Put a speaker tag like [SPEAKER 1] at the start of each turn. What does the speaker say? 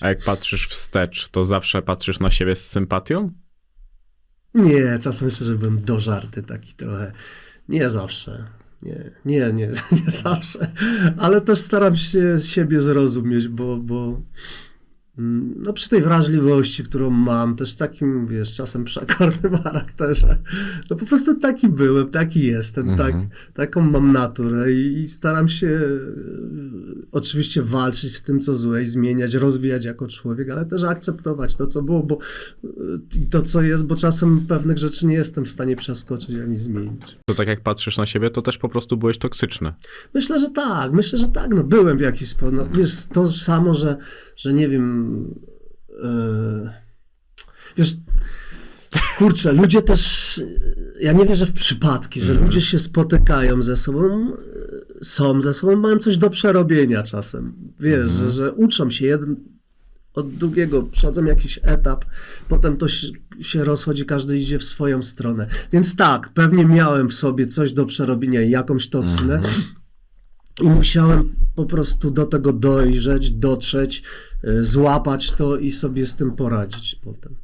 [SPEAKER 1] A jak patrzysz wstecz, to zawsze patrzysz na siebie z sympatią?
[SPEAKER 2] Nie, czasem szczerze byłem dożarty taki trochę. Nie zawsze. Nie, nie, nie, nie zawsze. Ale też staram się siebie zrozumieć, bo, bo mm, no przy tej wrażliwości, którą mam, też takim, wiesz, czasem przekornym charakterze, no po prostu taki byłem, taki jestem,
[SPEAKER 1] Mhm.
[SPEAKER 2] tak, taką mam naturę i, i staram się oczywiście walczyć z tym, co złe i zmieniać, rozwijać jako człowiek, ale też akceptować to, co było, bo i to, co jest, bo czasem pewnych rzeczy nie jestem w stanie przeskoczyć ani zmienić.
[SPEAKER 1] To tak jak patrzysz na siebie, to też po prostu byłeś toksyczny.
[SPEAKER 2] Myślę, że tak, myślę, że tak, no byłem w jakiś sposób, no, wiesz, to samo, że, że nie wiem, e, wiesz, kurczę, ludzie też, ja nie wierzę w przypadki, że ludzie się spotykają ze sobą, są ze sobą, mają coś do przerobienia czasem, wiesz, że, że uczą się jeden od drugiego, przechodzą jakiś etap, potem to się, rozchodzi, każdy idzie w swoją stronę. Więc tak, pewnie miałem w sobie coś do przerobienia jakąś toksynę, i musiałem po prostu do tego dojrzeć, dotrzeć, y, złapać to i sobie z tym poradzić potem.